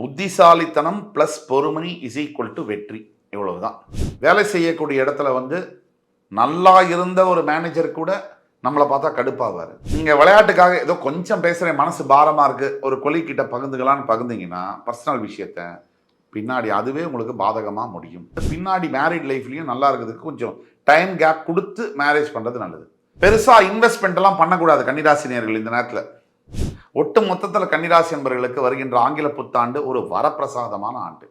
புத்திசாலித்தனம் ப்ளஸ் பொறுமணி is equal to வெற்றி. இவ்வளவுதான். வேலை செய்யக்கூடிய இடத்துல வந்து நல்லா இருந்த ஒரு மேனேஜர் கூட நம்மளை பார்த்தா கடுப்பாவார். நீங்கள் விளையாட்டுக்காக ஏதோ கொஞ்சம் பேசுகிறேன் மனசு பாரமாக இருக்குது ஒரு கொலிக்கிட்ட பகிர்ந்துக்கலான்னு பகிர்ந்தீங்கன்னா பர்சனல் விஷயத்த பின்னாடி அதுவே உங்களுக்கு பாதகமாக முடியும். பின்னாடி மேரிட் லைஃப்லையும் நல்லா இருக்கிறதுக்கு கொஞ்சம் டைம் கேப் கொடுத்து மேரேஜ் பண்ணுறது நல்லது. பெருசாக இன்வெஸ்ட்மெண்ட்லாம் பண்ணக்கூடாது கன்னிராசினியர்கள் இந்த நேரத்தில். ஒட்டு மொத்தத்தில் கன்னிராசி என்பவர்களுக்கு வருகின்ற ஆங்கில புத்தாண்டு ஒரு வரப்பிரசாதமான ஆண்டு.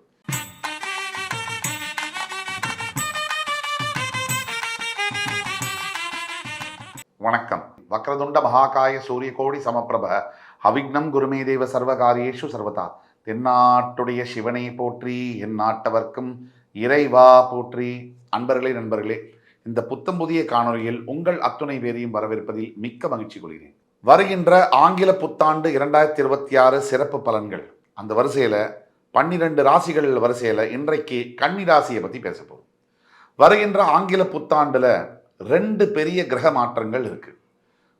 வணக்கம். வக்ரதுண்ட மகாகாய சூரிய கோடி சமப்பிரப அவிக்னம் குருமே தெய்வ சர்வகாரியேஷு சர்வதா. தென்னாட்டுடைய சிவனை போற்றி என் நாட்டவர்க்கும் இறைவா போற்றி. அன்பர்களே நண்பர்களே இந்த புத்தம் புதிய காணொளியில் உங்கள் அத்துணை பேரையும் வரவேற்பதில் மிக்க மகிழ்ச்சி கொள்கிறேன். வருகின்ற ஆங்கில புத்தாண்டு இரண்டாயிரத்தி இருபத்தி ஆறு சிறப்பு பலன்கள். அந்த வரிசையில் பன்னிரெண்டு ராசிகள் வரிசையில் இன்றைக்கு கன்னி ராசியை பற்றி பேச போகிறோம் வருகின்ற ஆங்கில புத்தாண்டில் ரெண்டு பெரிய கிரக மாற்றங்கள் இருக்குது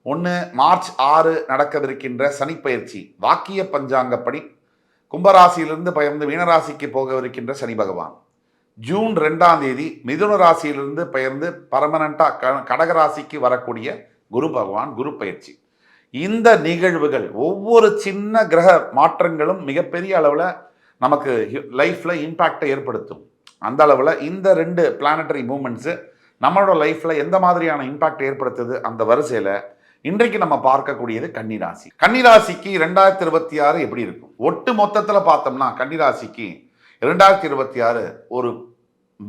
ஒன்று மார்ச் ஆறு நடக்கவிருக்கின்ற சனிப்பயிற்சி வாக்கிய பஞ்சாங்கப்படி கும்பராசியிலிருந்து பயந்து மீனராசிக்கு போகவிருக்கின்ற சனி பகவான். ஜூன் ரெண்டாம் தேதி மிதுன ராசியிலிருந்து பெயர்ந்து பர்மனண்டா க கடகராசிக்கு வரக்கூடிய குரு பகவான் குரு பயிற்சி. இந்த நிகழ்வுகள் ஒவ்வொரு சின்ன கிரக மாற்றங்களும் மிகப்பெரிய அளவில் நமக்கு லைஃப்பில் இம்பேக்டை ஏற்படுத்தும். அந்த அளவில் இந்த ரெண்டு பிளானட்டரி மூமெண்ட்ஸு நம்மளோட லைஃப்பில் எந்த மாதிரியான இம்பேக்ட் ஏற்படுத்துது அந்த வரிசையில் இன்றைக்கு நம்ம பார்க்கக்கூடியது கன்னிராசி. கன்னிராசிக்கு ரெண்டாயிரத்தி இருபத்தி ஆறு எப்படி இருக்கும்? ஒட்டு மொத்தத்தில் பார்த்தோம்னா கன்னிராசிக்கு ரெண்டாயிரத்தி இருபத்தி ஆறு ஒரு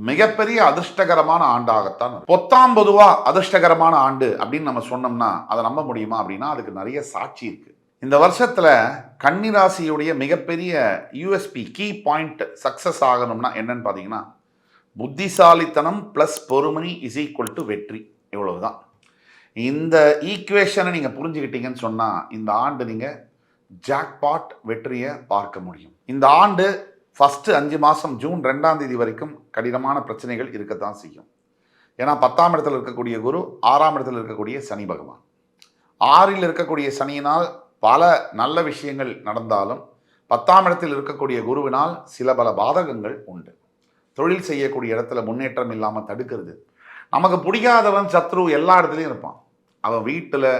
மிகப்பெரிய அதிர்ஷ்டகரமான ஆண்டாகத்தான் பொத்தாம் பொதுவா அதிர்ஷ்டகரமான ஆண்டு அப்படின்னு நம்ம சொன்னோம்னா அதை நம்ப முடியுமா அப்படின்னா அதுக்கு நிறைய சாட்சி இருக்கு. இந்த வருஷத்துல கன்னிராசியுடைய மிகப்பெரிய யூஎஸ்பி கீ பாயிண்ட் சக்சஸ் ஆகணும்னா என்னன்னு பார்த்தீங்கன்னா புத்திசாலித்தனம் ப்ளஸ் பொறுமணி இஸ் ஈக்குவல் டு வெற்றி. இவ்வளவுதான். இந்த ஈக்குவேஷனை நீங்கள் புரிஞ்சுக்கிட்டீங்கன்னு சொன்னால் இந்த ஆண்டு நீங்கள் ஜாக்பாட் வெற்றியை பார்க்க முடியும். இந்த ஆண்டு ஃபஸ்ட்டு அஞ்சு மாதம் ஜூன் ரெண்டாம் தேதி வரைக்கும் கடினமான பிரச்சனைகள் இருக்கத்தான் செய்யும். ஏன்னா பத்தாம் இடத்துல இருக்கக்கூடிய குரு ஆறாம் இடத்துல இருக்கக்கூடிய சனி பகவான். ஆறில் இருக்கக்கூடிய சனியினால் பல நல்ல விஷயங்கள் நடந்தாலும் பத்தாம் இடத்தில் இருக்கக்கூடிய குருவினால் சில பல பாதகங்கள் உண்டு. தொழில் செய்யக்கூடிய இடத்துல முன்னேற்றம் இல்லாமல் தடுக்கிறது. நமக்கு பிடிக்காதவன் சத்ரு எல்லா இடத்துலையும் இருப்பான். அவன் வீட்டில்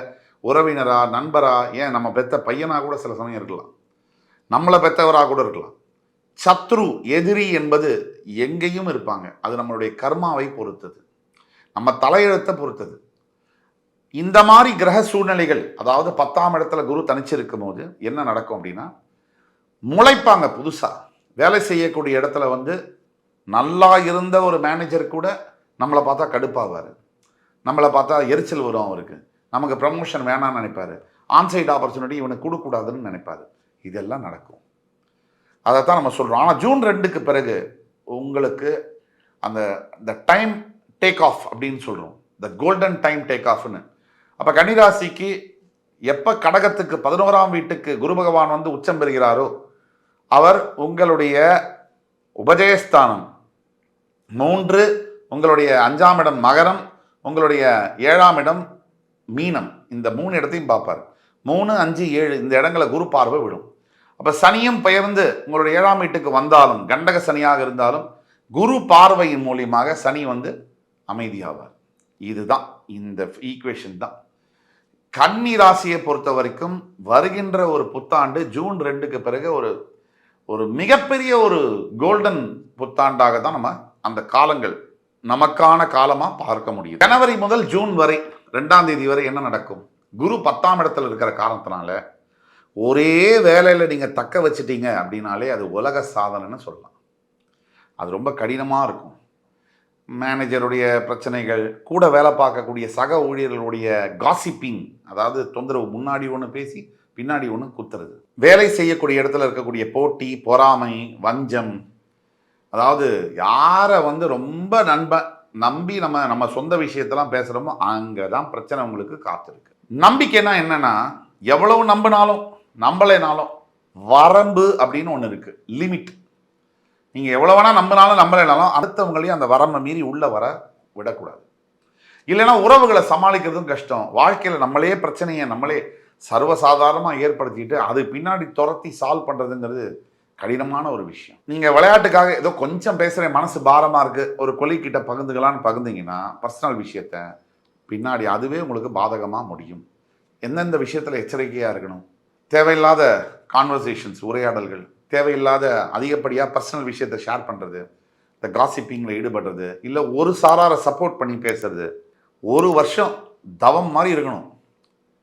உறவினரா நண்பரா ஏன் நம்ம பெத்த பையனாக கூட சில சமயம் இருக்கலாம். நம்மளை பெத்தவராக கூட இருக்கலாம். சத்ரு எதிரி என்பது எங்கேயும் இருப்பாங்க. அது நம்மளுடைய கர்மாவை பொறுத்தது. நம்ம தலையெழுத்தை பொறுத்தது. இந்த மாதிரி கிரக சூழ்நிலைகள் அதாவது பத்தாம் இடத்துல குரு தனிச்சிருக்கும் போது என்ன நடக்கும் அப்படின்னா முளைப்பாங்க புதுசாக வேலை செய்யக்கூடிய இடத்துல வந்து நல்லா இருந்த ஒரு மேனேஜர் கூட நம்மளை பார்த்தா கடுப்பாவார். நம்மளை பார்த்தா எரிச்சல் வரும் அவருக்கு. நமக்கு ப்ரமோஷன் வேணாம்னு நினைப்பாரு. ஆன்சைட் ஆப்பர்ச்சுனிட்டி இவனுக்கு கொடுக்கக்கூடாதுன்னு நினைப்பாரு. இதெல்லாம் நடக்கும். அதைத்தான் நம்ம சொல்கிறோம் ஆனால் ஜூன் ரெண்டுக்கு பிறகு உங்களுக்கு அந்த இந்த டைம் டேக் ஆஃப் அப்படின்னு சொல்கிறோம் த கோல்டன் டைம் டேக் ஆஃப்னு அப்போ கன்னிராசிக்கு எப்போ கடகத்துக்கு பதினோராம் வீட்டுக்கு குரு பகவான் வந்து உச்சம் பெறுகிறாரோ அவர் உங்களுடைய உபஜயஸ்தானம் மூன்று உங்களுடைய அஞ்சாம் இடம் மகரம் உங்களுடைய ஏழாம் இடம் மீனம். இந்த மூணு இடத்தையும் பார்ப்பார். மூணு அஞ்சு ஏழு இந்த இடங்களை குரு பார்வை விடும். அப்போ சனியும் பெயர்ந்து உங்களுடைய ஏழாம் வீட்டுக்கு வந்தாலும் கண்டக சனியாக இருந்தாலும் குரு பார்வையின் மூலியமாக சனி வந்து அமைதியாவார். இதுதான் இந்த ஈக்குவேஷன் தான். கன்னி ராசியை பொறுத்த வரைக்கும் வருகின்ற ஒரு புத்தாண்டு ஜூன் ரெண்டுக்கு பிறகு ஒரு ஒரு மிகப்பெரிய ஒரு கோல்டன் புத்தாண்டாக தான் நம்ம அந்த காலங்கள் நமக்கான காலமாக பார்க்க முடியும் ஜனவரி முதல் ஜூன் வரை ரெண்டாம் தேதி வரை என்ன நடக்கும்? குரு பத்தாம் இடத்துல இருக்கிற காரணத்தினால ஒரே வேலையில் நீங்கள் தக்க வச்சிட்டீங்க அப்படின்னாலே அது உலக சாதனைன்னு சொல்லலாம். அது ரொம்ப கடினமாக இருக்கும். மேனேஜருடைய பிரச்சனைகள் கூட வேலை பார்க்கக்கூடிய சக ஊழியர்களுடைய காசிப்பிங் அதாவது தொந்தரவு முன்னாடி ஒன்று பேசி பின்னாடி ஒன்று குத்துறது. வேலை செய்யக்கூடிய இடத்துல இருக்கக்கூடிய போட்டி பொறாமை வஞ்சம் அதாவது யாரை வந்து ரொம்ப நண்பன் நம்பி நம்ம நம்ம சொந்த விஷயத்தெல்லாம் பேசுகிறோமோ அங்கே தான் பிரச்சனை உங்களுக்கு காத்திருக்கு. நம்பிக்கைன்னா என்னென்னா எவ்வளவு நம்பினாலும் நம்பலைனாலும் வரம்பு அப்படின்னு ஒன்று இருக்குது லிமிட் நீங்கள் எவ்வளோ வேணால் நம்பினாலும் நம்பலைனாலும் அடுத்தவங்களையும் அந்த வரம்பை மீறி உள்ளே வர விடக்கூடாது. இல்லைன்னா உறவுகளை சமாளிக்கிறதும் கஷ்டம். வாழ்க்கையில் நம்மளே பிரச்சனையை நம்மளே சர்வசாதாரணமாக ஏற்படுத்திட்டு அது பின்னாடி துரத்தி சால்வ் பண்ணுறதுங்கிறது கடினமான ஒரு விஷயம். நீங்கள் விளையாட்டுக்காக ஏதோ கொஞ்சம் பேசுகிற மனசு பாரமாக இருக்குது ஒரு கொலிக்கிட்ட பகுந்துக்கலான்னு பகிர்ந்துக்கலாம்னு பகிர்ந்தீங்கன்னா பர்சனல் விஷயத்த பின்னாடி அதுவே உங்களுக்கு பாதகமாக முடியும். எந்தெந்த விஷயத்தில் எச்சரிக்கையாக இருக்கணும்? தேவையில்லாத கான்வர்சேஷன்ஸ் உரையாடல்கள் தேவையில்லாத அதிகப்படியாக பர்சனல் விஷயத்தை ஷேர் பண்ணுறது இந்த காசிப்பிங்கில் ஈடுபடுறது இல்லை ஒரு சாராரை சப்போர்ட் பண்ணி பேசுறது ஒரு வருஷம் தவம் மாதிரி இருக்கணும்.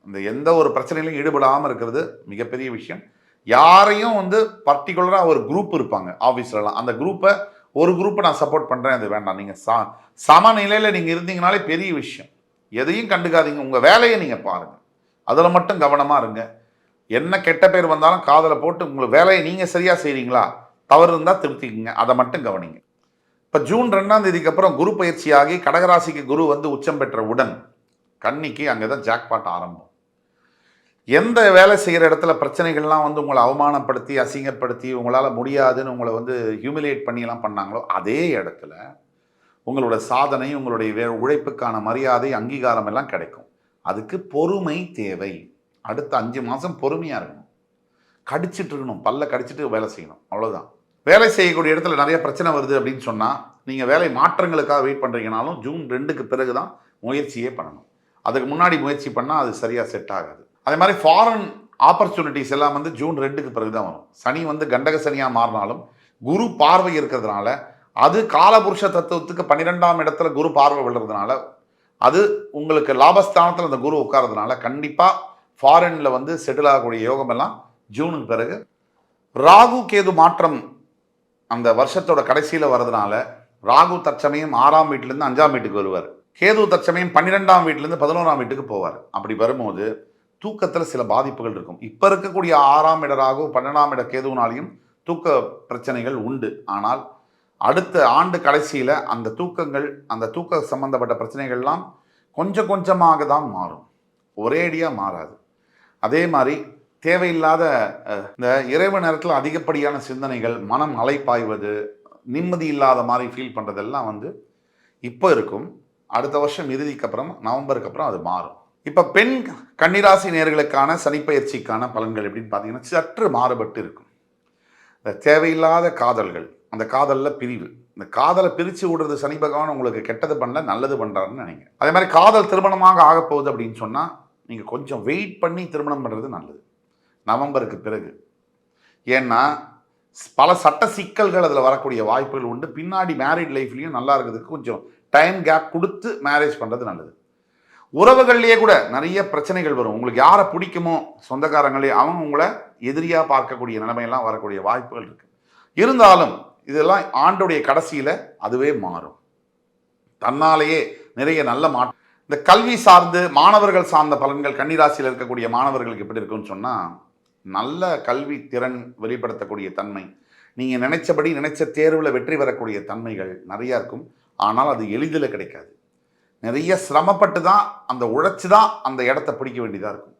இந்த எந்த ஒரு பிரச்சனையிலும் ஈடுபடாமல் இருக்கிறது மிகப்பெரிய விஷயம். யாரையும் வந்து பர்டிகுலராக ஒரு குரூப் இருப்பாங்க ஆஃபீஸ்லலாம் அந்த குரூப்பை ஒரு குரூப்பை நான் சப்போர்ட் பண்ணுறேன் அது வேண்டாம். நீங்கள் சா சமநிலையில் நீங்கள் இருந்தீங்கனாலே பெரிய விஷயம். எதையும் கண்டுக்காதீங்க. உங்கள் வேலையை நீங்கள் பாருங்கள் அதில் மட்டும் கவனமாக இருங்க. என்ன கெட்ட பேர் வந்தாலும் காதலை போட்டு உங்களுக்கு வேலையை நீங்கள் சரியாக செய்கிறீங்களா தவறு இருந்தால் திருத்திக்கங்க. அதை மட்டும் கவனிங்க. இப்போ ஜூன் ரெண்டாம் தேதிக்கு அப்புறம் குரு பயிற்சியாகி கடகராசிக்கு குரு வந்து உச்சம் பெற்ற உடன் கன்னிக்கு அங்கே தான் ஜாக்பாட் ஆரம்பம். எந்த வேலை செய்கிற இடத்துல பிரச்சனைகள்லாம் வந்து உங்களை அவமானப்படுத்தி அசிங்கப்படுத்தி உங்களால் முடியாதுன்னு உங்களை வந்து ஹியூமிலேட் பண்ணியெல்லாம் பண்ணாங்களோ அதே இடத்துல உங்களோட சாதனை உங்களுடைய வே உழைப்புக்கான மரியாதை அங்கீகாரம் எல்லாம் கிடைக்கும். அதுக்கு பொறுமை தேவை. அடுத்த அஞ்சு மாதம் பொறுமையாக இருக்கணும். கடிச்சிட்டு இருக்கணும். பல்ல கடிச்சிட்டு வேலை செய்யணும். அவ்வளோதான் வேலை செய்யக்கூடிய இடத்துல நிறைய பிரச்சனை வருது அப்படின்னு சொன்னால் நீங்கள் வேலை மாற்றங்களுக்காக வெயிட் பண்ணுறீங்கனாலும் ஜூன் ரெண்டுக்கு பிறகு தான் முயற்சியே பண்ணணும். அதுக்கு முன்னாடி முயற்சி பண்ணால் அது சரியாக செட் ஆகாது. அதே மாதிரி ஃபாரின் ஆப்பர்ச்சுனிட்டிஸ் எல்லாம் வந்து ஜூன் ரெண்டுக்கு பிறகு தான் வரும். சனி வந்து கண்டக சனியாக மாறினாலும் குரு பார்வை இருக்கிறதுனால அது காலபுருஷ தத்துவத்துக்கு பன்னிரெண்டாம் இடத்துல குரு பார்வை விழுறதுனால அது உங்களுக்கு லாபஸ்தானத்தில் அந்த குரு உட்கார்றதுனால கண்டிப்பாக ஃபாரினில் வந்து செட்டில் ஆகக்கூடிய யோகமெல்லாம் ஜூனுக்கு பிறகு. ராகு கேது மாற்றம் அந்த வருஷத்தோட கடைசியில் வர்றதுனால ராகு தற்சமயம் ஆறாம் வீட்டிலேருந்து அஞ்சாம் வீட்டுக்கு வருவார். கேது தற்சமயம் பன்னிரெண்டாம் வீட்டிலேருந்து பதினோராம் வீட்டுக்கு போவார். அப்படி வரும்போது தூக்கத்தில் சில பாதிப்புகள் இருக்கும். இப்போ இருக்கக்கூடிய ஆறாம் இட ராகு பன்னெண்டாம் இட கேதுவினாலையும் தூக்க பிரச்சனைகள் உண்டு. ஆனால் அடுத்த ஆண்டு கடைசியில் அந்த தூக்கங்கள் அந்த தூக்க சம்பந்தப்பட்ட பிரச்சனைகள்லாம் கொஞ்சம் கொஞ்சமாக தான் மாறும். ஒரேடியாக மாறாது. அதே மாதிரி தேவையில்லாத இந்த இரவு நேரத்தில் அதிகப்படியான சிந்தனைகள் மனம் அலைப்பாய்வது நிம்மதி இல்லாத மாதிரி ஃபீல் பண்ணுறதெல்லாம் வந்து இப்போ இருக்கும். அடுத்த வருஷம் இறுதிக்கு அப்புறம் நவம்பருக்கு அப்புறம் அது மாறும். இப்போ பெண் கன்னிராசி நேர்களுக்கான சனிப்பயிற்சிக்கான பலன்கள் எப்படின்னு பார்த்தீங்கன்னா சற்று மாறுபட்டு இருக்கும். இந்த தேவையில்லாத காதல்கள் அந்த காதலில் பிரிவு. இந்த காதலை பிரித்து விடுறது சனி பகவான் உங்களுக்கு கெட்டது பண்ணல நல்லது பண்ணுறாருன்னு நினைங்க. அதே மாதிரி காதல் திருமணமாக ஆகப்போகுது அப்படின்னு சொன்னால் நீங்கள் கொஞ்சம் வெயிட் பண்ணி திருமணம் பண்ணுறது நல்லது. நவம்பருக்கு பிறகு. ஏன்னா பல சட்ட சிக்கல்கள் அதில் வரக்கூடிய வாய்ப்புகள் உண்டு. பின்னாடி மேரிட் லைஃப்லேயும் நல்லா இருக்கிறதுக்கு கொஞ்சம் டைம் கேப் கொடுத்து மேரேஜ் பண்ணுறது நல்லது. உறவுகள்லேயே கூட நிறைய பிரச்சனைகள் வரும். உங்களுக்கு யாரை பிடிக்குமோ சொந்தக்காரங்களே அவங்க உங்களை எதிரியாக பார்க்கக்கூடிய நிலைமையெல்லாம் வரக்கூடிய வாய்ப்புகள் இருக்குது இருந்தாலும் இதெல்லாம் ஆண்டுடைய கடைசியில் அதுவே மாறும். தன்னாலேயே நிறைய நல்ல மாற்றம் இந்த கல்வி சார்ந்து மாணவர்கள் சார்ந்த பலன்கள் கன்னிராசியில் இருக்கக்கூடிய மாணவர்களுக்கு எப்படி இருக்குன்னு சொன்னால் நல்ல கல்வி திறன் வெளிப்படுத்தக்கூடிய தன்மை நீங்கள் நினைச்சபடி நினைச்ச தேர்வில் வெற்றி பெறக்கூடிய தன்மைகள் நிறையா இருக்கும். ஆனால் அது எளிதில் கிடைக்காது. நிறைய சிரமப்பட்டு தான் அந்த உழைச்சி தான் அந்த இடத்த பிடிக்க வேண்டியதாக இருக்கும்.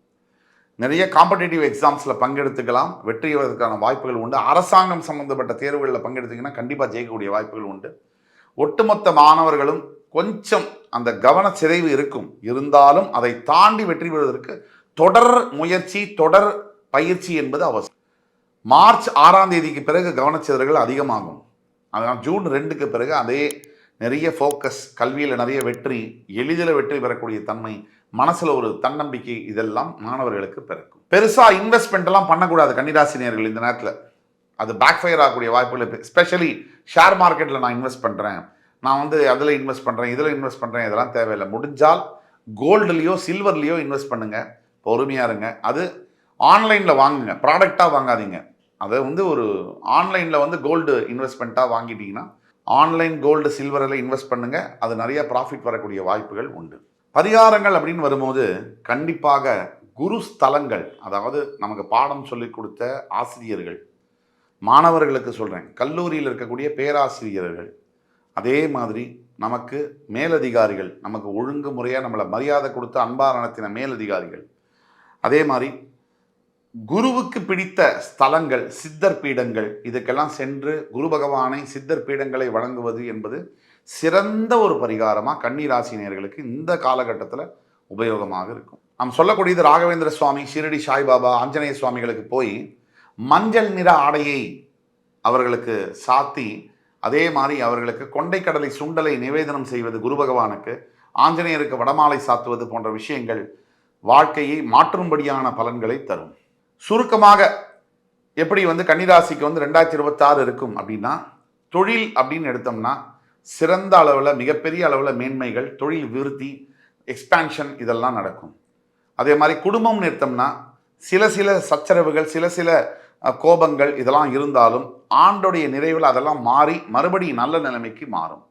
நிறைய காம்படிட்டிவ் எக்ஸாம்ஸில் பங்கெடுத்துக்கலாம் வெற்றி பெறுவதற்கான வாய்ப்புகள் உண்டு. அரசாங்கம் சம்மந்தப்பட்ட தேர்வுகளில் பங்கெடுத்தீங்கன்னா கண்டிப்பாக ஜெயிக்கக்கூடிய வாய்ப்புகள் உண்டு. ஒட்டுமொத்த மாணவர்களும் கொஞ்சம் அந்த கவன சிதைவு இருக்கும். இருந்தாலும் அதை தாண்டி வெற்றி பெறுவதற்கு தொடர் முயற்சி தொடர் பயிற்சி என்பது அவசியம். மார்ச் ஆறாம் தேதிக்கு பிறகு கவனச்சிதறல்கள் அதிகமாகும். அதனால் ஜூன் ரெண்டுக்கு பிறகு அதே நிறைய ஃபோக்கஸ் கல்வியில் நிறைய வெற்றி எளிதில் வெற்றி பெறக்கூடிய தன்மை மனசில் ஒரு தன்னம்பிக்கை இதெல்லாம் மாணவர்களுக்கு பிறக்கும். பெருசாக இன்வெஸ்ட்மெண்ட் எல்லாம் பண்ணக்கூடாது கன்னிராசினியர்கள் இந்த நேரத்தில். அது பேக் ஃபயர் ஆகக்கூடிய வாய்ப்புகள் ஸ்பெஷலி ஷேர் மார்க்கெட்டில் நான் இன்வெஸ்ட் பண்ணுறேன் நான் வந்து அதில் இன்வெஸ்ட் பண்ணுறேன் இதில் இன்வெஸ்ட் பண்ணுறேன் இதெல்லாம் தேவையில்லை. முடிஞ்சால் கோல்டுலேயோ சில்வர்லேயோ இன்வெஸ்ட் பண்ணுங்கள் பொறுமையாக இருங்க. அது ஆன்லைனில் வாங்குங்க. ப்ராடக்டாக வாங்காதீங்க. அதை வந்து ஒரு ஆன்லைனில் வந்து கோல்டு இன்வெஸ்ட்மெண்ட்டாக வாங்கிட்டீங்கன்னா ஆன்லைன் கோல்டு சில்வரில் இன்வெஸ்ட் பண்ணுங்கள் அது நிறைய ப்ராஃபிட் வரக்கூடிய வாய்ப்புகள் உண்டு. பரிகாரங்கள் அப்படின்னு வரும்போது கண்டிப்பாக குரு ஸ்தலங்கள் அதாவது நமக்கு பாடம் சொல்லிக் கொடுத்த ஆசிரியர்கள் மாணவர்களுக்கு சொல்கிறேன் கல்லூரியில் இருக்கக்கூடிய பேராசிரியர்கள் அதே மாதிரி நமக்கு மேலதிகாரிகள் நமக்கு ஒழுங்கு முறையாக நம்மளை மரியாதை கொடுத்து அன்பாக நடத்தின மேலதிகாரிகள். அதே மாதிரி குருவுக்கு பிடித்த ஸ்தலங்கள் சித்தர் பீடங்கள் இதுக்கெல்லாம் சென்று குரு பகவானை சித்தர் பீடங்களை வழங்குவது என்பது சிறந்த ஒரு பரிகாரமாக கன்னிராசினியர்களுக்கு இந்த காலகட்டத்தில் உபயோகமாக இருக்கும். நாம் சொல்லக்கூடியது ராகவேந்திர சுவாமி ஷிரடி சாய்பாபா ஆஞ்சநேய சுவாமிகளுக்கு போய் மஞ்சள் நிற ஆடையை அவர்களுக்கு சாத்தி அதே மாதிரி அவர்களுக்கு கொண்டைக்கடலை சுண்டலை நிவேதனம் செய்வது குரு பகவானுக்கு ஆஞ்சநேயருக்கு வடமாலை சாத்துவது போன்ற விஷயங்கள் வாழ்க்கையை மாற்றும்படியான பலன்களை தரும். சுருக்கமாக எப்படி வந்து கன்னிராசிக்கு வந்து ரெண்டாயிரத்தி இருபத்தாறு இருக்கும் அப்படின்னா தொழில் அப்படின்னு எடுத்தோம்னா சிறந்த அளவில் மிகப்பெரிய அளவில் மேன்மைகள் தொழில் விருத்தி எக்ஸ்பான்ஷன் இதெல்லாம் நடக்கும். அதே மாதிரி குடும்பம்னு எடுத்தோம்னா சில சில சச்சரவுகள் சில சில கோபங்கள் இதெல்லாம் இருந்தாலும் ஆண்டுடைய நிறைவில் அதெல்லாம் மாறி மறுபடியும் நல்ல நிலைமைக்கு மாறும்.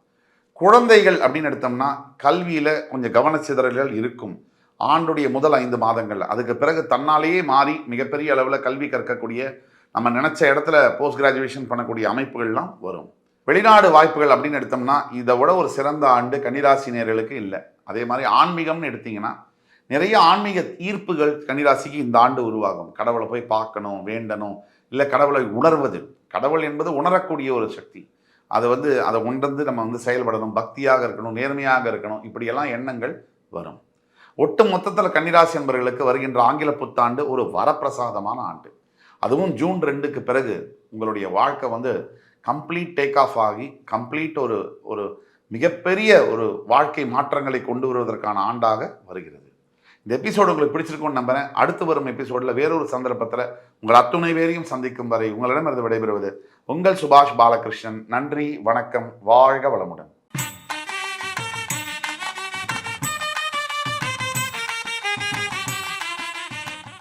குழந்தைகள் அப்படின்னு எடுத்தோம்னா கல்வியில் கொஞ்சம் கவனச்சிதறல்கள் இருக்கும். ஆண்டுடைய முதல் ஐந்து மாதங்கள் அதுக்கு பிறகு தன்னாலேயே மாறி மிகப்பெரிய அளவில் கல்வி கற்கக்கூடிய நம்ம நினச்ச இடத்துல போஸ்ட் கிராஜுவேஷன் பண்ணக்கூடிய அமைப்புகள்லாம் வரும். வெளிநாடு வாய்ப்புகள் அப்படின்னு எடுத்தோம்னா இதை விட ஒரு சிறந்த ஆண்டு கன்னிராசி நேர்களுக்கு இல்லை. அதே மாதிரி ஆன்மீகம்னு எடுத்திங்கன்னா நிறைய ஆன்மீக ஈர்ப்புகள் கன்னிராசிக்கு இந்த ஆண்டு உருவாகும். கடவுளை போய் பார்க்கணும் வேண்டணும் இல்லை கடவுளை உணர்வது கடவுள் என்பது உணரக்கூடிய ஒரு சக்தி. அதை வந்து அதை உணர்ந்து நம்ம வந்து செயல்படணும் பக்தியாக இருக்கணும் நேர்மையாக இருக்கணும் இப்படியெல்லாம் எண்ணங்கள் வரும். ஒட்டு மொத்தத்தில் கன்னிராசி என்பவர்களுக்கு வருகின்ற ஆங்கில புத்தாண்டு ஒரு வரப்பிரசாதமான ஆண்டு. அதுவும் ஜூன் ரெண்டுக்கு பிறகு உங்களுடைய வாழ்க்கை வந்து கம்ப்ளீட் டேக் ஆஃப் ஆகி கம்ப்ளீட் ஒரு ஒரு மிகப்பெரிய ஒரு வாழ்க்கை மாற்றங்களை கொண்டு வருவதற்கான ஆண்டாக வருகிறது. இந்த எபிசோடு உங்களுக்கு பிடிச்சிருக்கும்னு நம்புறேன். அடுத்து வரும் எபிசோடில் வேறொரு சந்தர்ப்பத்தில் உங்கள் அத்துணை பேரையும் சந்திக்கும் வரை உங்களிடமிருந்து விடைபெறுவது உங்கள் சுபாஷ் பாலகிருஷ்ணன். நன்றி வணக்கம் வாழ்க வளமுடன்.